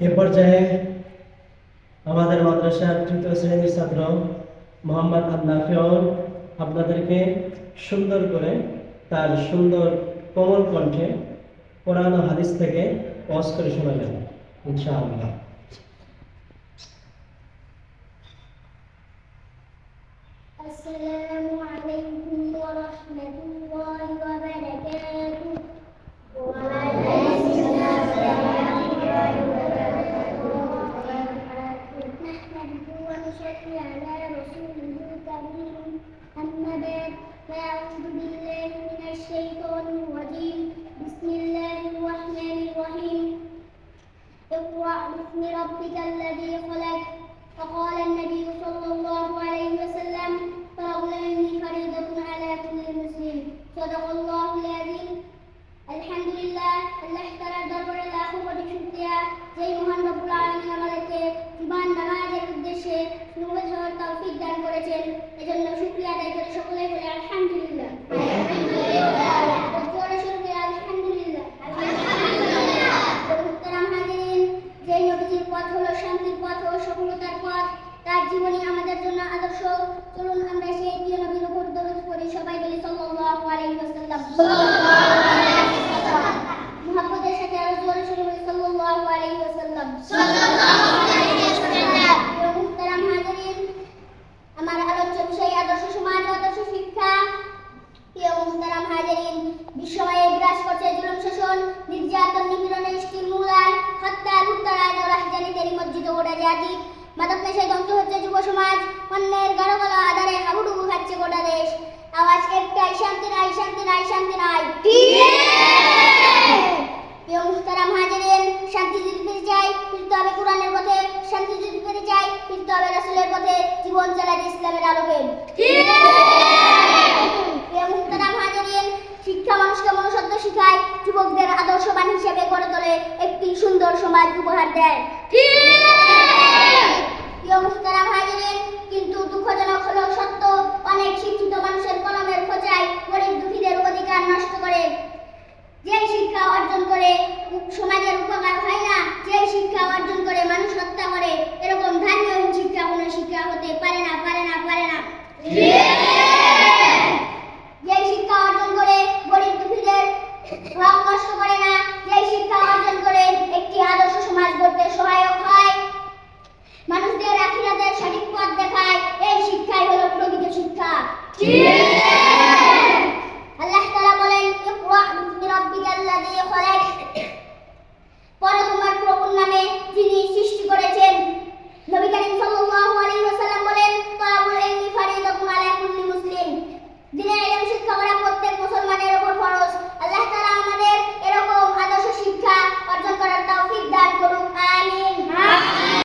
এ পর্যায়ে আমাদের মাদ্রাসার তৃতীয় শ্রেণির ছাত্র মোহাম্মদ আন্নাফিউন আপনাদেরকে সুন্দর করে তার সুন্দর কোমল কণ্ঠে কোরআন হাদিস থেকে পজ করে শোনালেন, ইনশাআল্লাহ। صدق الله العظيم আলহামদুলিল্লাহ আল্লাহ তাআলার দরবারে লাখো কোটি শুকরিয়া যেই মহান রব্বুল আলামিন আমাদেরকে জীবন নামাজের উদ্দেশ্যে নমাজ হওয়ার তৌফিক দান করেছেন এজন্য শুকরিয়া আদায় করে সকলে বলে আলহামদুলিল্লাহ আলহামদুলিল্লাহ জোরে শুরু আলহামদুলিল্লাহ আলহামদুলিল্লাহ মুহতারাম হাজিরিন যে নবীজির পথ হলো শান্তির পথ ও সফলতার পথ তার জীবনী আমাদের জন্য আদর্শ চলুন আমরা সেই প্রিয় নবীর উপর দরুদ পড়ি সবাই বলি সাল্লাল্লাহু আলাইহি ওয়াসাল্লাম। মুহাম্মদের সাথে আরও জোরে শুরু করি সাল্লাল্লাহু আলাইহি ওয়াসাল্লাম। প্রিয় মুহতারাম হাজিরিন আমার আলোচ্য বিষয় আদর্শ সমাজ আদর্শ শিক্ষা। প্রিয় মুহতারাম হাজিরিন বিশ্বময়ে বিরাজ করছে জুলুম শোষণ নির্যাতন নিপীড়নের স্টিল মূলার হত্যা লুটতরাজ ও রাজধানীতে মসজিদ ওটা জাতি। মাদক নেশায় ধ্বংস হচ্ছে যুব সমাজ অন্যের যাই কিন্তু আমি রাসুলের পথে জীবন চালাতে ইসলামের আলোকে। শিক্ষা মানুষকে মনুষ্যত্ব শিখায় যুবকদের আদর্শবান হিসেবে গড়ে তোলে একটি সুন্দর সমাজ উপহার দেয়। কিন্তু দুঃখজনক সত্য